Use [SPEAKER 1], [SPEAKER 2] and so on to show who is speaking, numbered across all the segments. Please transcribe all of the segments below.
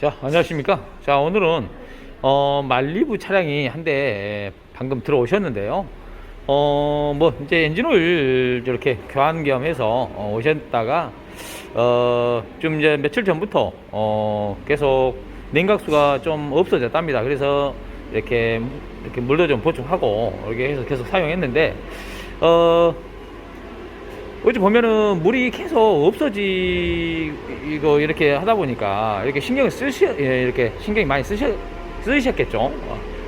[SPEAKER 1] 자, 안녕하십니까. 자, 오늘은, 어, 말리부 차량이 한 대 방금 들어오셨는데요. 어, 뭐, 이제 엔진오일 이렇게 교환 겸 해서 어, 오셨다가, 어, 좀 이제 며칠 전부터, 어, 계속 냉각수가 좀 없어졌답니다. 그래서 이렇게, 이렇게 물도 좀 보충하고, 이렇게 해서 계속 사용했는데, 어, 어찌 보면은 물이 계속 없어지고 이렇게 하다 보니까 이렇게 신경을 쓰시 예, 이렇게 신경이 많이 쓰셔 쓰셨겠죠.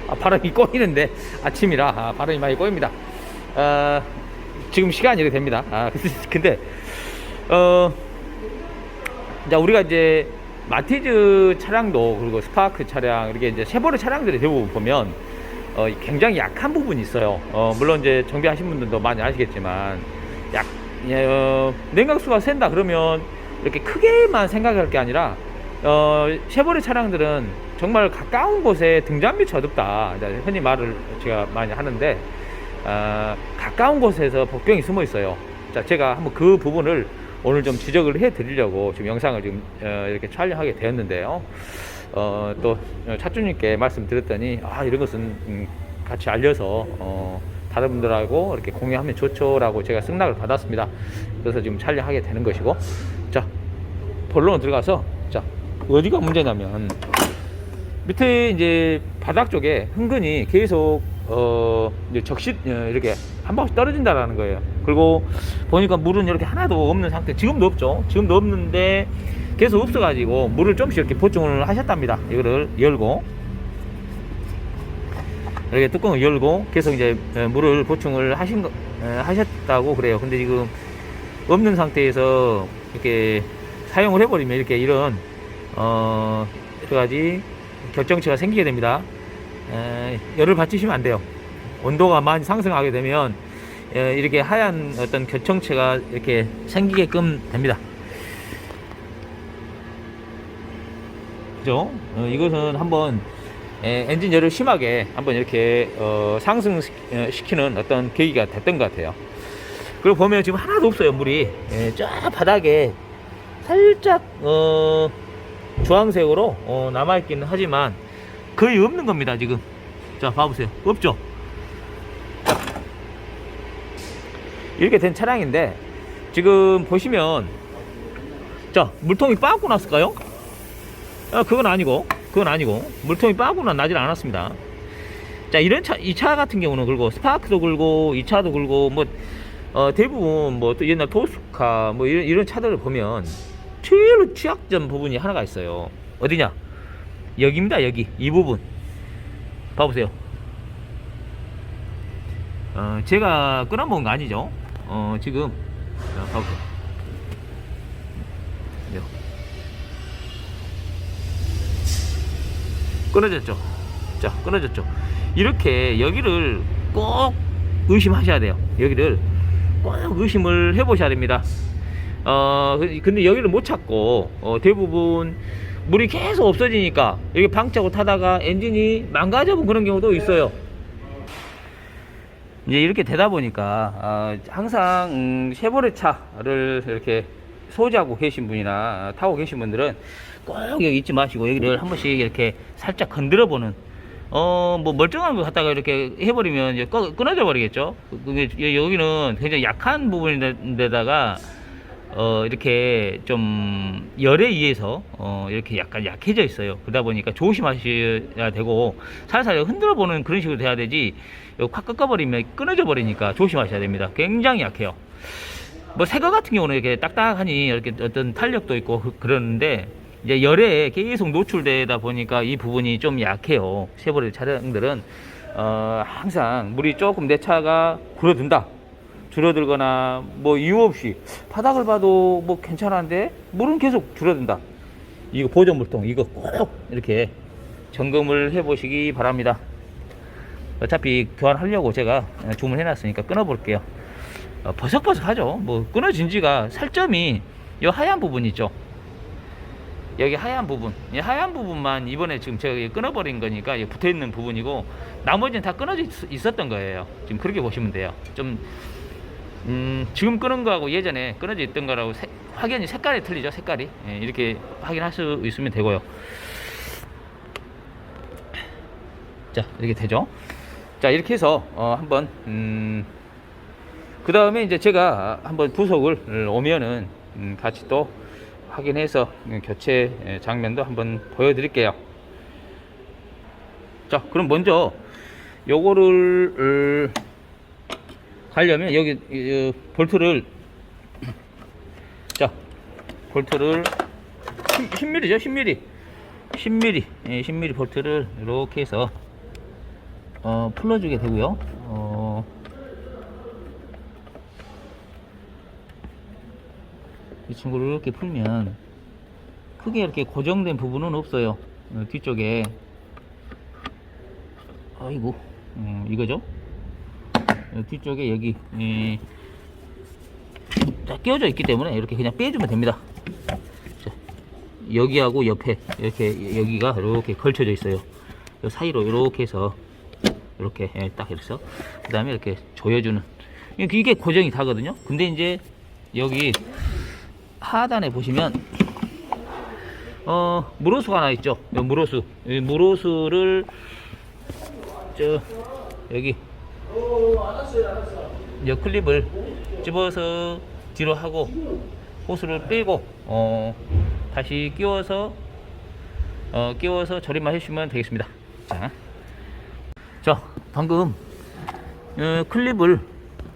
[SPEAKER 1] 아, 바람이 꼬이는데 아침이라 아, 바람이 많이 꼬입니다. 아, 지금 시간이 이렇게 됩니다. 아, 근데 어, 자 우리가 이제 마티즈 차량도 그리고 스파크 차량 이렇게 이제 쉐보레 차량들이 대부분 보면 어, 굉장히 약한 부분이 있어요. 어, 물론 이제 정비하신 분들도 많이 아시겠지만 약 예, 어, 냉각수가 샌다 그러면 이렇게 크게만 생각할 게 아니라 어, 쉐보레 차량들은 정말 가까운 곳에 등잔 밑이 어둡다. 흔히 말을 제가 많이 하는데 어, 가까운 곳에서 복병이 숨어 있어요. 자, 제가 한번 그 부분을 오늘 좀 지적을 해 드리려고 지금 영상을 지금 어, 이렇게 촬영하게 되었는데요. 어, 또 차주님께 말씀드렸더니 아 이런 것은 음, 같이 알려서 어, 다른 분들하고 이렇게 공유하면 좋죠라고 제가 승낙을 받았습니다. 그래서 지금 촬영하게 되는 것이고, 자 본론 들어가서 자 어디가 문제냐면 밑에 이제 바닥 쪽에 흥근이 계속 어 이제 적시 어, 이렇게 한 방씩 떨어진다라는 거예요. 그리고 보니까 물은 이렇게 하나도 없는 상태. 지금도 없죠. 지금도 없는데 계속 없어가지고 물을 좀씩 이렇게 보충을 하셨답니다. 이거를 열고 이렇게 뚜껑을 열고 계속 이제 에, 물을 보충을 하신 거, 에, 하셨다고 그래요. 근데 지금 없는 상태에서 이렇게 사용을 해버리면 이렇게 이런 어 여러 가지 결정체가 생기게 됩니다. 에, 열을 받치시면 안 돼요. 온도가 많이 상승하게 되면 에, 이렇게 하얀 어떤 결정체가 이렇게 생기게끔 됩니다. 그죠? 어, 이것은 한번 에, 엔진 열을 심하게 한번 이렇게 어, 상승시키는 어떤 계기가 됐던 것 같아요. 그리고 보면 지금 하나도 없어요 물이. 예, 쫙 바닥에 살짝 어, 주황색으로 어, 남아있기는 하지만 거의 없는 겁니다 지금. 자 봐보세요. 없죠? 자, 이렇게 된 차량인데 지금 보시면 자 물통이 빠고 났을까요? 아, 그건 아니고 그건 아니고 물통이 빠고는 나질 않았습니다. 자 이런 차 이 차 같은 경우는 그리고 스파크도 굴고 이 차도 굴고 뭐 어, 대부분 뭐 또 옛날 토스카 뭐 이런 이런 차들을 보면 제일 취약점 부분이 하나가 있어요. 어디냐? 여기입니다. 여기 이 부분 봐보세요. 어, 제가 끊어먹은 거 아니죠? 어, 지금 자, 봐보세요. 끊어졌죠. 자, 끊어졌죠. 이렇게 여기를 꼭 의심하셔야 돼요. 여기를 꼭 의심을 해보셔야 됩니다. 어, 그- 근데 여기를 못 찾고, 어, 대부분 물이 계속 없어지니까 여기 방차고 타다가 엔진이 망가져본 그런 경우도 있어요. 이제 이렇게 되다 보니까, 어, 항상, 음, 쉐보레 차를 이렇게 소지하고 계신 분이나 타고 계신 분들은 꼭 여기 잊지 마시고 여기를 한 번씩 이렇게 살짝 건드려 보는 어 뭐 멀쩡한 거 갖다가 이렇게 해버리면 이제 꺼, 끊어져 버리겠죠? 여기는 굉장히 약한 부분인데다가 어 이렇게 좀 열에 의해서 어 이렇게 약간 약해져 있어요. 그러다 보니까 조심하셔야 되고 살살 흔들어 보는 그런 식으로 돼야 되지 확 꺾어 버리면 끊어져 버리니까 조심하셔야 됩니다. 굉장히 약해요. 뭐 새거 같은 경우는 이렇게 딱딱하니 이렇게 어떤 탄력도 있고 그- 그러는데 이제 열에 계속 노출되다 보니까 이 부분이 좀 약해요. 쉐보레 차량들은 어, 항상 물이 조금 내 차가 줄어든다. 줄어들거나 뭐 이유 없이 바닥을 봐도 뭐 괜찮은데 물은 계속 줄어든다. 이거 보조 물통 이거 꼭 이렇게 점검을 해 보시기 바랍니다. 어차피 교환하려고 제가 주문해 놨으니까 끊어 볼게요. 어, 버석버석하죠. 뭐 끊어진 지가 살점이 이 하얀 부분 있죠. 여기 하얀 부분 이 하얀 부분만 이번에 지금 제가 끊어버린 거니까 붙어 있는 부분이고 나머지는 다 끊어져 있었던 거예요. 지금 그렇게 보시면 돼요. 좀 음, 지금 끊은 거하고 예전에 끊어져 있던 거라고 세, 확연히 색깔이 틀리죠 색깔이. 예, 이렇게 확인할 수 있으면 되고요. 자 이렇게 되죠? 자 이렇게 해서 어, 한번 음, 그 다음에 이제 제가 한번 부속을 오면은 음, 같이 또 확인해서 음, 교체 예, 장면도 한번 보여드릴게요. 자 그럼 먼저 요거를 어, 가려면 여기 이, 어, 볼트를 자 볼트를 10, 10mm죠 10mm 10mm 예, 10mm 볼트를 이렇게 해서 어, 풀어주게 되고요. 어, 이 친구를 이렇게 풀면 크게 이렇게 고정된 부분은 없어요. 어, 뒤쪽에. 아이고. 음, 이거죠? 어, 뒤쪽에 여기 예, 자, 끼워져 있기 때문에 이렇게 그냥 빼주면 됩니다. 자, 여기하고 옆에 이렇게 여기가 이렇게 걸쳐져 있어요. 요 사이로 이렇게 해서 이렇게 예, 딱 이렇게 그 다음에 이렇게 조여주는. 이게 고정이 다거든요. 근데 이제 여기 하단에 보시면 어 무로수가 하나 있죠? 요 무로수. 이 무로수를 저 여기 이 클립을 집어서 뒤로 하고 호스를 빼고 어 다시 끼워서 어 끼워서 조립만 해주시면 되겠습니다. 자, 자 방금 어, 클립을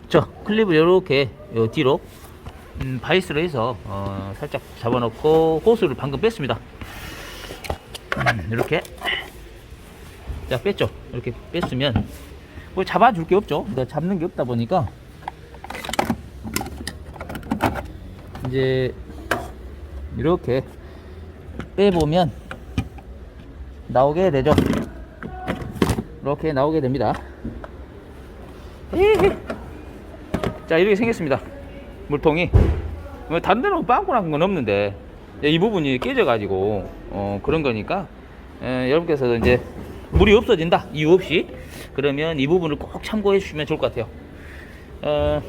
[SPEAKER 1] 저 클립을 이렇게 요 뒤로 음, 바이스로 해서 어, 살짝 잡아놓고 호스를 방금 뺐습니다. 음, 이렇게. 자 뺐죠? 이렇게 뺐으면. 뭐 잡아줄 게 없죠? 그러니까 잡는 게 없다 보니까. 이제 이렇게 빼보면 나오게 되죠? 이렇게 나오게 됩니다. 히히. 자 이렇게 생겼습니다 물통이. 뭐 다른 데는 빵꾸 난 건 없는데. 이 부분이 깨져 가지고 어, 그런 거니까. 에, 여러분께서 이제 물이 없어진다. 이유 없이. 그러면 이 부분을 꼭 참고해 주시면 좋을 것 같아요. 어,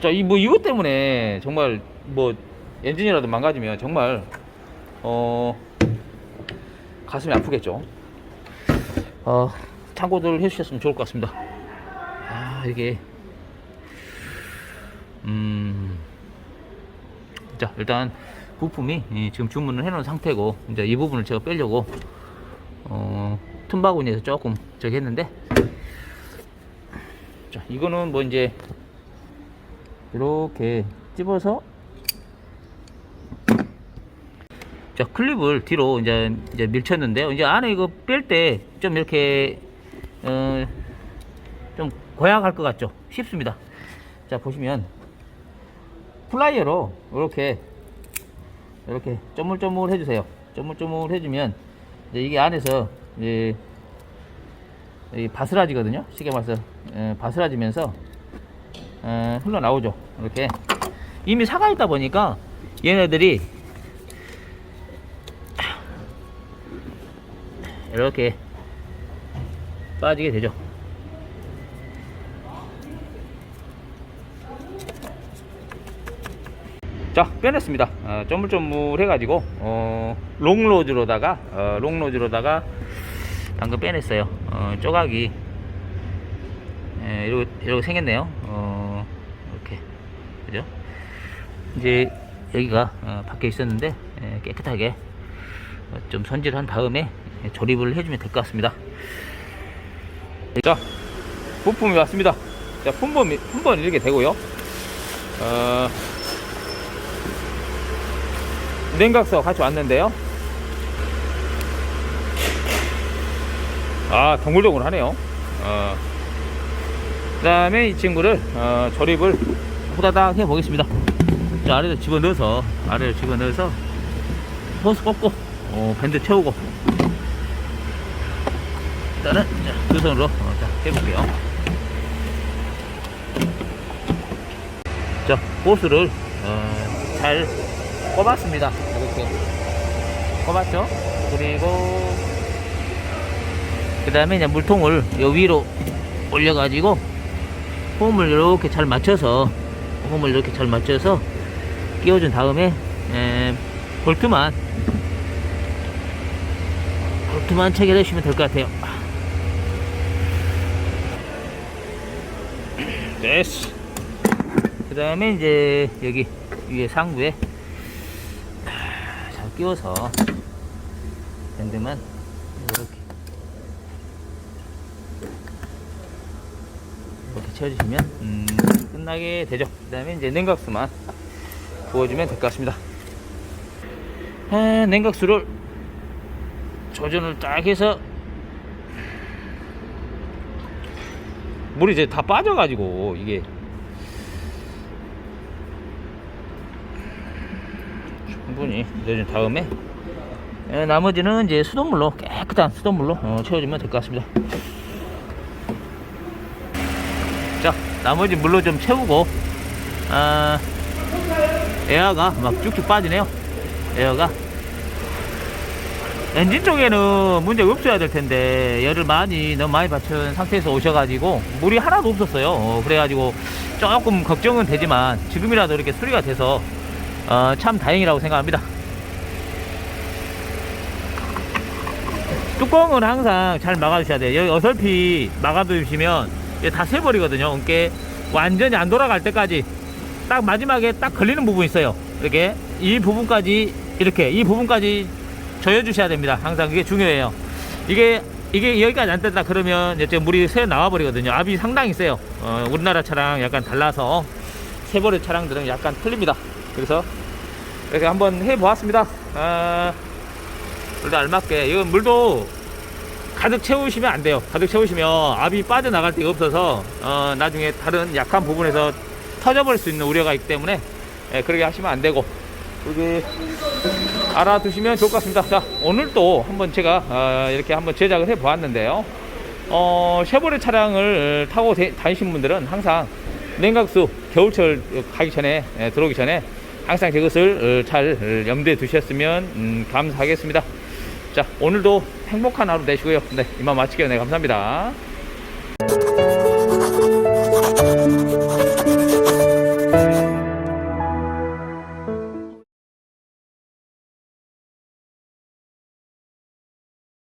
[SPEAKER 1] 자이 뭐 이것 때문에 정말 뭐 엔진이라도 망가지면 정말 어 가슴이 아프겠죠. 어 참고들 해주셨으면 좋을 것 같습니다. 아 이게 음, 자, 일단 부품이 이, 지금 주문을 해놓은 상태고, 이제 이 부분을 제가 빼려고, 어, 틈바구니에서 조금 저기 했는데, 자, 이거는 뭐 이제, 이렇게 집어서, 자, 클립을 뒤로 이제, 이제 밀쳤는데요. 이제 안에 이거 뺄 때 좀 이렇게, 어, 좀 고약할 것 같죠? 쉽습니다. 자, 보시면, 플라이어로 이렇게 이렇게 쪼물쪼물 해주세요. 쪼물쪼물 해주면 이제 이게 안에서 이제 이 바스라지거든요. 쉽게 말해서 에, 바스라지면서 에, 흘러 나오죠. 이렇게 이미 사가 있다 보니까 얘네들이 이렇게 빠지게 되죠. 자 빼냈습니다. 어, 쪼물쪼물 해가지고 어, 롱로즈로다가 어, 롱로즈로다가 방금 빼냈어요. 어, 조각이 예, 이렇게, 이렇게 생겼네요. 어, 이렇게. 그죠? 이제 여기가 어, 밖에 있었는데 예, 깨끗하게 어, 좀 손질한 다음에 예, 조립을 해주면 될 것 같습니다. 자 부품이 왔습니다. 자 품번 품번 이렇게 되고요. 어, 냉각서 같이 왔는데요. 아, 동글동글 하네요. 어. 그 다음에 이 친구를 어, 조립을 후다닥 해 보겠습니다. 자, 아래로 집어넣어서, 아래로 집어넣어서 호스 꽂고, 어, 밴드 채우고. 일단은, 자, 두 손으로, 어, 자, 해볼게요. 자, 호스를, 어, 잘 꼽았습니다. 이렇게 꼽았죠. 그리고 그 다음에 이제 물통을 요 위로 올려가지고 홈을 이렇게 잘 맞춰서 홈을 이렇게 잘 맞춰서 끼워준 다음에 에, 볼트만 볼트만 체결해 주시면 될 것 같아요. 됐어. 그 다음에 이제 여기 위에 상부에 잘 끼워서 밴드만 이렇게 이렇게 채워주시면 음, 끝나게 되죠. 그 다음에 이제 냉각수만 부어주면 될 것 같습니다. 아, 냉각수를 조준을 딱 해서 물이 이제 다 빠져가지고 이게 충분히 넣어준 다음에 에, 나머지는 이제 수돗물로 깨끗한 수돗물로 어, 채워주면 될 것 같습니다. 자, 나머지 물로 좀 채우고 아, 에어가 막 쭉쭉 빠지네요. 에어가 엔진 쪽에는 문제가 없어야 될 텐데 열을 많이 너무 많이 받친 상태에서 오셔가지고 물이 하나도 없었어요. 어, 그래가지고 조금 걱정은 되지만 지금이라도 이렇게 수리가 돼서 어, 참 다행이라고 생각합니다. 뚜껑은 항상 잘 막아주셔야 돼요. 여기 어설피 막아두시면 다 새버리거든요. 그러니까 완전히 안 돌아갈 때까지 딱 마지막에 딱 걸리는 부분이 있어요. 이렇게 이 부분까지 이렇게 이 부분까지 조여주셔야 됩니다. 항상 그게 중요해요. 이게 이게 여기까지 안 뜬다 그러면 이제 물이 새 나와 버리거든요. 압이 상당히 세요. 어, 우리나라 차랑 약간 달라서 새버리 차량들은 약간 틀립니다. 그래서 이렇게 한번 해보았습니다. 아, 물도 알맞게 이건 물도 가득 채우시면 안 돼요. 가득 채우시면 압이 빠져나갈 데가 없어서 어, 나중에 다른 약한 부분에서 터져버릴 수 있는 우려가 있기 때문에 예, 그렇게 하시면 안 되고 여기 알아두시면 좋을 것 같습니다. 자, 오늘 또 한번 제가 어, 이렇게 한번 제작을 해 보았는데요. 어, 쉐보레 차량을 타고 대- 다니시는 분들은 항상 냉각수 겨울철 가기 전에 예, 들어오기 전에 항상 이것을 어, 잘 어, 염두에 두셨으면 음, 감사하겠습니다. 자, 오늘도 행복한 하루 되시고요. 네, 이만 마칠게요. 네, 감사합니다.